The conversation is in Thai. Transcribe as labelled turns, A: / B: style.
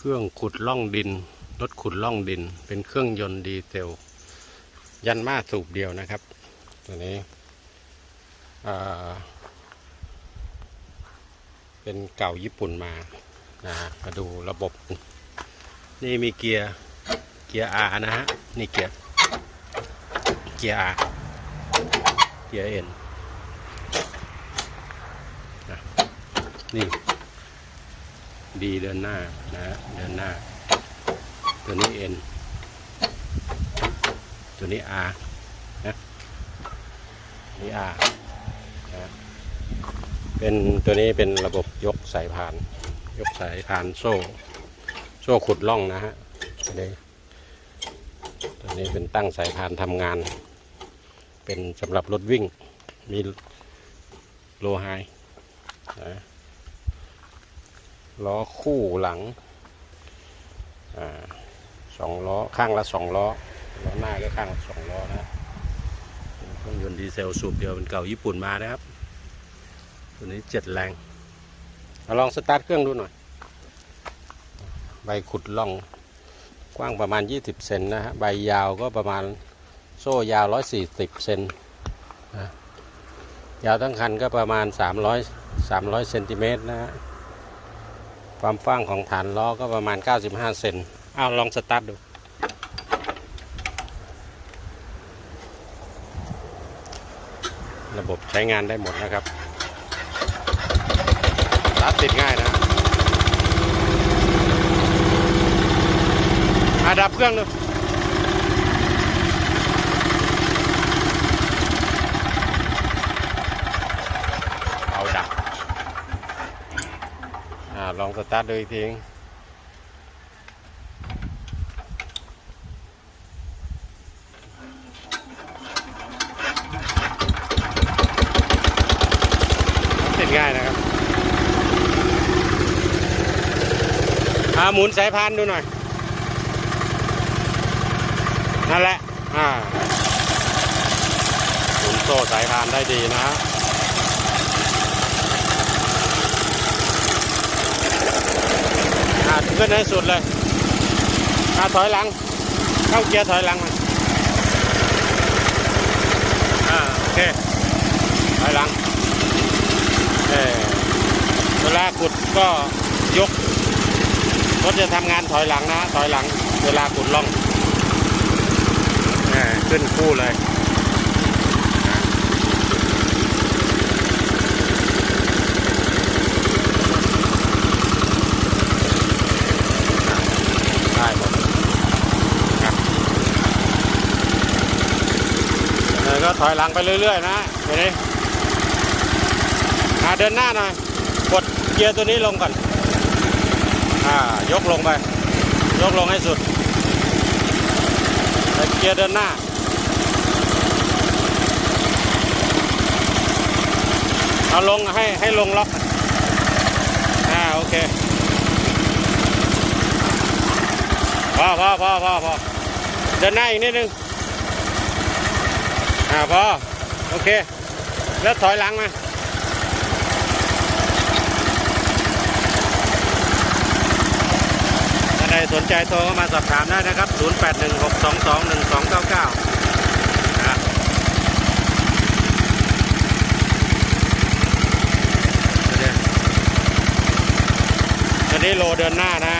A: เครื่องขุดล่องดิน รถขุดล่องดิน เป็นเครื่องยนต์ดีเซล ยันมาสูบเดียวนะครับ ตัวนี้เป็นเก่าญี่ปุ่นมานะมาดูระบบ นี่มีเกียร์ เกียร์ R นะฮะ นี่เกียร์ เกียร์ R เกียร์ N นนี่ ดีเดินหน้านะฮะเดินหน้า ตัวนี้ N ตัวนี้ R นะนี่ R นะเป็นตัวนี้เป็นระบบยกสายพาน ยกสายพานโซ่ โซ่ขุดล่องนะฮะตัวนี้ตัวนี้เป็นตั้งสายพานทำงาน เป็นสำหรับรถวิ่งมีโลไฮนะ ล้อคู่หลังอสองล้อข้างละสองล้อล้อหน้าก็ข้างละสองล้อนะเครื่องยนต์ดีเซลสูบเดียวเป็นเก่าญี่ปุ่นมานะครับ ตัวนี้เจ็ดแรงเอาลองสตาร์ทเครื่องดูหน่อย ใบขุดล่องกว้างประมาณ 20 เซนนะฮะ ใบยาวก็ประมาณโซ่ยาว 140 เซนนะยาวทั้งคันก็ประมาณ 300 300 เซนติเมตรนะฮะ ความกว้างของฐานล้อก็ประมาณ 95 เซนอ้าวลองสตาร์ทดู ระบบใช้งานได้หมดนะครับรัดติดง่ายนะอาดับเครื่องดูเอาดับ องสตาร์ทดูอีกทีนึงติดง่ายนะครับอาหมุนสายพานดูหน่อย นั่นแหละ อ่าหมุนโซ่สายพานได้ดีนะฮะอ่า ขึ้นให้สุดเลยอ่าถอยหลัง เข้าเกียร์ถอยหลังอ่าโอเคถอยหลังเออเวลาขุดก็ยกรถจะทำงานถอยหลังนะ ถอยหลัง เวลาขุดล่องอ่ขึ้นคู่เลยได้หมดอะเออก็ ถอยหลังไปเรื่อยๆนะเดี๋ยวนี้อ่าเดินหน้าหน่อย กดเกียร์ตัวนี้ลงก่อนอ่ายกลงไป ยกลงให้สุดเกียร์เดินหน้าเอาลงให้ให้ลงล็อกอ่าโอเคพอพอพอพอพอเดินหน้าอีกนิดนึง อ่าพอโอเค แล้วถอยหลังมาถ้าใครสนใจโทรเข้ามาสอบถามได้นะครับ 0816221299นะตอนนี้โลเดินหน้านะ